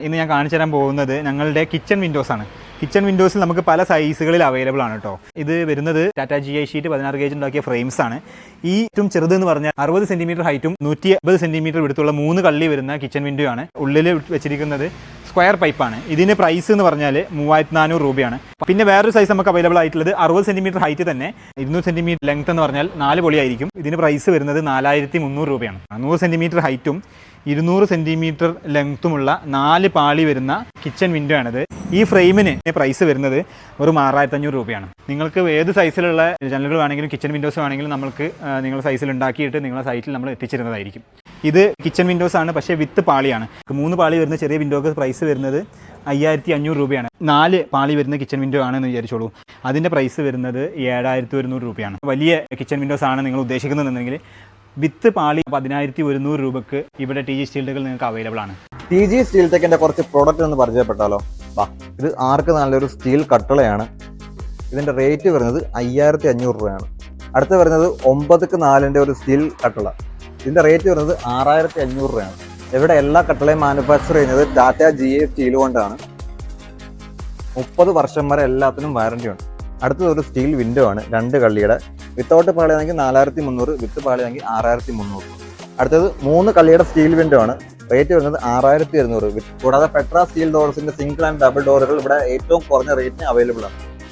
ഇന്ന് ഞാൻ കാണിച്ചു തരാൻ പോകുന്നത് ഞങ്ങളുടെ കിച്ചൺ വിൻഡോസ് ആണ്. കിച്ചൺ വിൻഡോസിൽ നമുക്ക് പല സൈസുകളിൽ അവൈലബിൾ ആണ് കേട്ടോ. ഇത് വരുന്നത് ടാറ്റ ജി ഐ ഷീറ്റ് പതിനാറ് ഗേജ് ഉണ്ടാക്കിയ ഫ്രെയിംസ് ആണ്. ഈ ഏറ്റവും ചെറുത് എന്ന് പറഞ്ഞാൽ അറുപത് സെന്റിമീറ്റർ ഹൈറ്റും നൂറ്റി അമ്പത് സെന്റിമീറ്റർ വിടുത്തുള്ള മൂന്ന് കള്ളി വരുന്ന കിച്ചൺ വിൻഡോ ആണ് ഉള്ളിൽ വെച്ചിരിക്കുന്നത് സ്ക്വയർ പൈപ്പാണ് ഇതിന് പ്രൈസ് എന്ന് പറഞ്ഞാൽ മൂവായിരത്തി നാനൂറ് രൂപയാണ്. പിന്നെ വേറൊരു സൈസ് നമുക്ക് അവൈലബിൾ ആയിട്ടുള്ളത് അറുപത് സെന്റിമീറ്റർ ഹൈറ്റ് തന്നെ. ഇരുന്നൂറ് സെന്റിമീറ്റർ ലെങ്ത് എന്ന് പറഞ്ഞാൽ നാല് പൊളിയായിരിക്കും ഇതിന് പ്രൈസ് വരുന്നത് നാലായിരത്തി മുന്നൂറ് രൂപയാണ് നൂറ് സെന്റിമീറ്റർ ഹൈറ്റും ഇരുന്നൂറ് സെന്റിമീറ്റർ ലെങ്ത്തുമുള്ള നാല് പാളി വരുന്ന കിച്ചൺ വിൻഡോ ആണിത്. ഈ ഫ്രെയിമിന് പ്രൈസ് വരുന്നത് ഒരു ആറായിരത്തി അഞ്ഞൂറ് രൂപയാണ്. നിങ്ങൾക്ക് ഏത് സൈസിലുള്ള ജനലുകൾ വേണമെങ്കിലും കിച്ചൺ വിൻഡോസ് വേണമെങ്കിലും നമുക്ക് നിങ്ങളുടെ സൈസിൽ ഉണ്ടാക്കിയിട്ട് നിങ്ങളുടെ സൈറ്റിൽ നമ്മൾ എത്തിച്ചിരുന്നതായിരിക്കും. ഇത് കിച്ചൺ വിൻഡോസ് ആണ് പക്ഷേ വിത്ത് പാളിയാണ്. മൂന്ന് പാളി വരുന്ന ചെറിയ വിൻഡോക്ക് പ്രൈസ് വരുന്നത് അയ്യായിരത്തി അഞ്ഞൂറ് രൂപയാണ്. നാല് പാളി വരുന്ന കിച്ചൺ വിൻഡോ ആണെന്ന് വിചാരിച്ചോളൂ. അതിന്റെ പ്രൈസ് വരുന്നത് ഏഴായിരത്തി ഒരുന്നൂറ് രൂപയാണ്. വലിയ കിച്ചൺ വിൻഡോസ് ആണ് നിങ്ങൾ ഉദ്ദേശിക്കുന്നതെന്നുണ്ടെങ്കിൽ വിത്ത് പാളി പതിനായിരത്തി ഒരുന്നൂറ് രൂപക്ക് ഇവിടെ ടി ജി സ്റ്റീൽഡുകൾ നിങ്ങൾക്ക് അവൈലബിൾ ആണ്. ടി ജി സ്റ്റീൽ ടെക്കിന്റെ കുറച്ച് പ്രോഡക്റ്റ് ഒന്ന് പരിചയപ്പെട്ടാലോ? വാ ഇത് ആർക്ക് നല്ലൊരു സ്റ്റീൽ കട്ടളയാണ്? ഇതിന്റെ റേറ്റ് വരുന്നത് അയ്യായിരത്തി അഞ്ഞൂറ് രൂപയാണ്. അടുത്ത് വരുന്നത് ഒമ്പതുക്ക് നാലിന്റെ ഒരു സ്റ്റീൽ കട്ടള. ഇതിന്റെ റേറ്റ് വരുന്നത് ആറായിരത്തി അഞ്ഞൂറ് രൂപയാണ്. ഇവിടെ എല്ലാ കട്ടളയും മാനുഫാക്ചർ ചെയ്യുന്നത് ടാറ്റ ജി എ സ്റ്റീൽ കൊണ്ടാണ്. മുപ്പത് വർഷം വരെ എല്ലാത്തിനും വാറണ്ടി ഉണ്ട്. അടുത്തത് ഒരു സ്റ്റീൽ വിൻഡോ ആണ് രണ്ട് കള്ളിയുടെ. വിത്തൗട്ട് പാളിയാണെങ്കിൽ നാലായിരത്തി മുന്നൂറ് വിത്ത് പാളിയാണെങ്കിൽ ആറായിരത്തി മുന്നൂറ് അടുത്തത് മൂന്ന് കള്ളിയുടെ സ്റ്റീൽ വിൻഡോ ആണ്. റേറ്റ് വരുന്നത് ആറായിരത്തി ഇരുന്നൂറ്. കൂടാതെ പെട്ര സ്റ്റീൽ ഡോർസിന്റെ സിംഗിൾ ആൻഡ് ഡബിൾ ഡോറുകൾ ഇവിടെ ഏറ്റവും കുറഞ്ഞ റേറ്റിന് അവൈലബിൾ ആണ്.